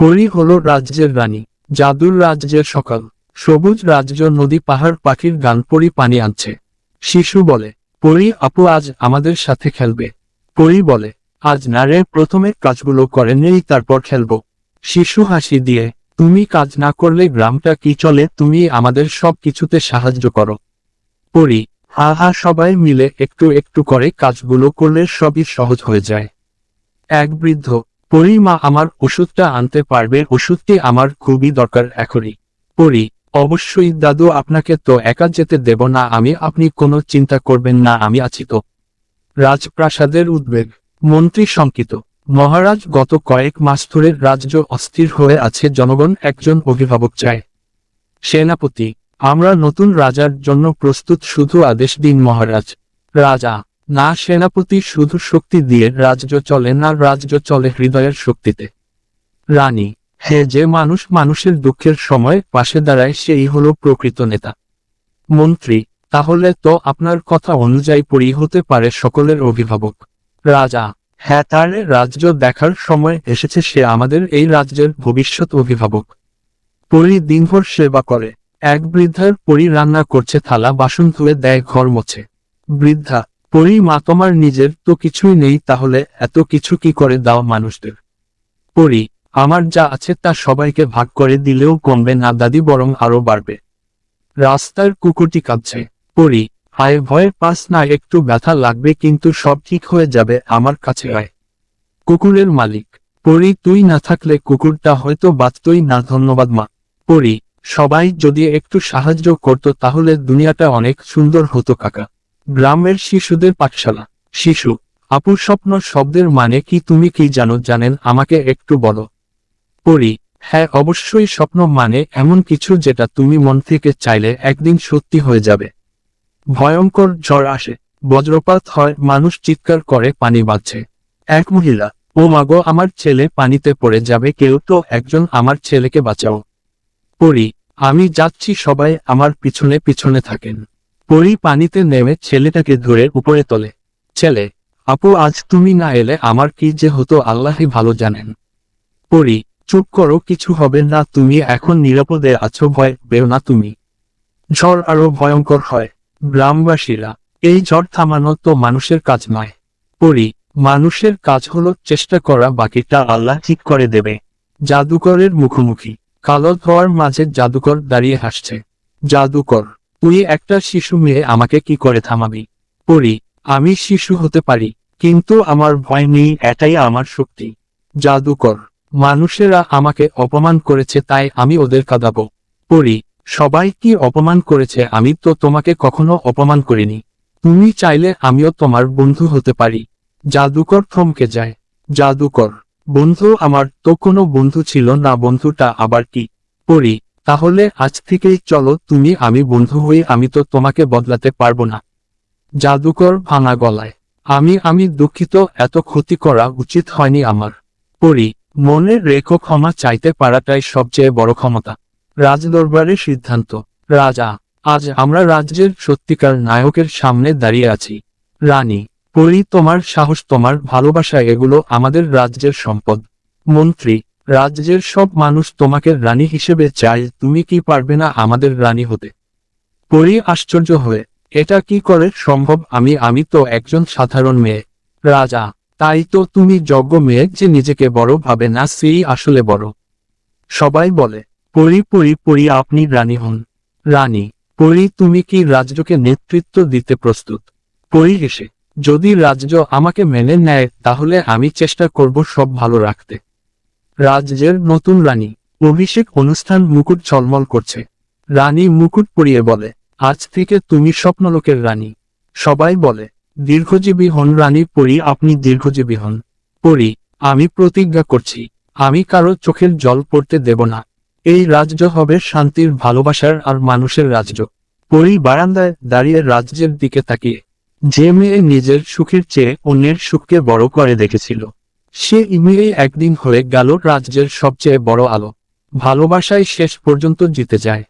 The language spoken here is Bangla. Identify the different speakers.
Speaker 1: পরী হল রাজ্যের রানী, জাদুর রাজ্যের সকাল। সবুজ রাজ্য নদী পাহাড় পাখির গান পরি পানি আনছে। শিশু বলে, পরি, আপু আজ আমাদের সাথে খেলবে। পরি বলে, আজ না রে প্রথমে কাজগুলো করে নেই, তারপর খেলব। শিশু হাসি দিয়ে, তুমি কাজ না করলে গ্রামটা কি চলে, তুমি আমাদের সব কিছুতে সাহায্য করো। পরি, হা হা, সবাই মিলে একটু একটু করে কাজগুলো করলে সবই সহজ হয়ে যায়। এক বৃদ্ধ পরি মা আমার ওষুধটা আনতে পারবে, ওষুধটি আমার খুবই দরকার এখনই। পরি, অবশ্যই দাদু আপনাকে তো একা যেতে দেব না, আমি আপনি কোনো চিন্তা করবেন না, আমি আছি তো। রাজপ্রাসাদের উদ্বেগ, মন্ত্রী শঙ্কিত। মহারাজ গত কয়েক মাস ধরে রাজ্য অস্থির হয়ে আছে, জনগণ একজন অভিভাবক চায়। সেনাপতি, আমরা নতুন রাজার জন্য প্রস্তুত, শুধু আদেশ দিন মহারাজ। রাজা না সেনাপতি শুধু শক্তি দিয়ে রাজ্য চলে না রাজ্য চলে হৃদয়ের শক্তিতে। রানী, হে যে মানুষ মানুষের দুঃখের সময় পাশে দাঁড়ায় সেই হলো প্রকৃত নেতা। মন্ত্রী, তাহলে তো আপনার কথা অনুযায়ী পরি হতে পারে সকলের অভিভাবক। রাজা হ্যাঁ তার রাজ্য দেখার সময় এসেছে সে আমাদের এই রাজ্যের ভবিষ্যৎ অভিভাবক। পরি দিনভর সেবা করে, এক বৃদ্ধার পরি রান্না করছে থালা বাসন ধুয়ে দেয় ঘর মোছে। বৃদ্ধা পরি মা তোমার নিজের তো কিছুই নেই, তাহলে এত কিছু কি করে দাও মানুষদের? পরি, আমার যা আছে তা সবাইকে ভাগ করে দিলেও কমবে না, দাদি বরং আরও বাড়বে। রাস্তার কুকুরটি কাঁদছে। পরি, হায় ভয়ে পাস না, একটু ব্যথা লাগবে কিন্তু সব ঠিক হয়ে যাবে আমার কাছে আয়। কুকুরের মালিক, পরি তুই না থাকলে কুকুরটা হয়তো বাঁচতই না, ধন্যবাদ মা। পরি, সবাই যদি একটু সাহায্য করত তাহলে দুনিয়াটা অনেক সুন্দর হতো কাকা। গ্রামের শিশুদের পাঠশালা। শিশু আপুর স্বপ্ন শব্দের মানে কি তুমি কি জানো জানেন আমাকে একটু বলো। পরি হ্যাঁ অবশ্যই স্বপ্ন মানে এমন কিছু যেটা তুমি মন থেকে চাইলে একদিন সত্যি হয়ে যাবে। ভয়ঙ্কর ঝড় আসে, বজ্রপাত হয়, মানুষ চিৎকার করে, পানি বাঁধছে এক মহিলা, ও মাগো আমার ছেলে পানিতে পড়ে যাবে, কেউ তো একজন আমার ছেলেকে বাঁচাও। পরি আমি যাচ্ছি সবাই আমার পিছনে পিছনে থাকেন। পরি পানিতে নেমে ছেলেটাকে ধরে উপরে তোলে। ছেলে, আপু, আজ তুমি না এলে আমার কি যে হতো আল্লাহই ভালো জানেন। পরি, চুপ করো, কিছু হবে না, তুমি এখন নিরাপদে আছো, ভয় বেও না তুমি। ঝড় আরও ভয়ঙ্কর হয়। গ্রামবাসীরা, এই ঝড় থামানো তো মানুষের কাজ নয়। পরি, মানুষের কাজ হলো চেষ্টা করা, বাকিটা আল্লাহ ঠিক করে দেবে। জাদুকরের মুখোমুখি। কালো ধোয়ার মাঝে জাদুকর দাঁড়িয়ে হাসছে। জাদুকর তুই একটা শিশু মেয়ে, আমাকে কি করে থামাবি? পড়ি, আমি শিশু হতে পারি, কিন্তু আমার ভয় নেই, এটাই আমার শক্তি। জাদুকর। মানুষেরা আমাকে অপমান করেছে, তাই আমি ওদের কাঁদাবো। পরি সবাই কি অপমান করেছে, আমি তো তোমাকে কখনো অপমান করিনি। তুমি চাইলে আমিও তোমার বন্ধু হতে পারি। জাদুকর থমকে যায়। জাদুকর। বন্ধু আমার তো কোনো বন্ধু ছিল না, বন্ধুটা আবার কি? পরি তাহলে আজ থেকেই চলো তুমি আমি বন্ধু হয়ে আমি তো তোমাকে বদলাতে পারব না। জাদুকর ভাঙা গলায়। আমি আমি দুঃখিত, এত ক্ষতি করা উচিত হয়নি আমার। পরি, মনে রেখো ক্ষমা চাইতে পারাটাই সবচেয়ে বড় ক্ষমতা। রাজদরবারের সিদ্ধান্ত। রাজা, আজ আমরা রাজ্যের সত্যিকার নায়কের সামনে দাঁড়িয়ে আছি। রানী, পরি তোমার সাহস, তোমার ভালোবাসা এগুলো আমাদের রাজ্যের সম্পদ। মন্ত্রী রাজ্যের সব মানুষ তোমাকে রানী হিসেবে চায়, তুমি কি পারবে না আমাদের রানী হতে? পরি আশ্চর্য হয়ে, এটা কি করে সম্ভব? আমি আমি তো একজন সাধারণ মেয়ে, রাজা, তাই তো তুমি যজ্ঞ মেয়ে যে নিজেকে বড় ভাবে না, সেই আসলে বড়। সবাই বলে, পরি পরি পরি আপনি রানী হন। রানী, পরি তুমি কি রাজ্যকে নেতৃত্ব দিতে প্রস্তুত? পরি এসে যদি রাজ্য আমাকে মেনে নেয়, তাহলে আমি চেষ্টা করব সব ভালো রাখতে। রাজ্যের নতুন রানী অভিষেক অনুষ্ঠান মুকুট ঝলমল করছে। রানী মুকুট পরিয়ে বলে, আজ থেকে তুমি স্বপ্নলোকের রানী। সবাই বলে, দীর্ঘজীবী হন রানী পরি, আপনি দীর্ঘজীবী হন। পরি, আমি প্রতিজ্ঞা করছি, আমি কারও চোখের জল পড়তে দেব না। এই রাজ্য হবে শান্তির, ভালোবাসার আর মানুষের রাজ্য। পরি বারান্দায় দাঁড়িয়ে রাজ্যের দিকে তাকিয়ে, যে মেয়ে নিজের সুখের চেয়ে অন্যের সুখকে বড় করে দেখেছিল। সে ইমেয়ে একদিন হয়ে গেল রাজ্যের সবচেয়ে বড় আলো। ভালোবাসায় শেষ পর্যন্ত জিতে যায়।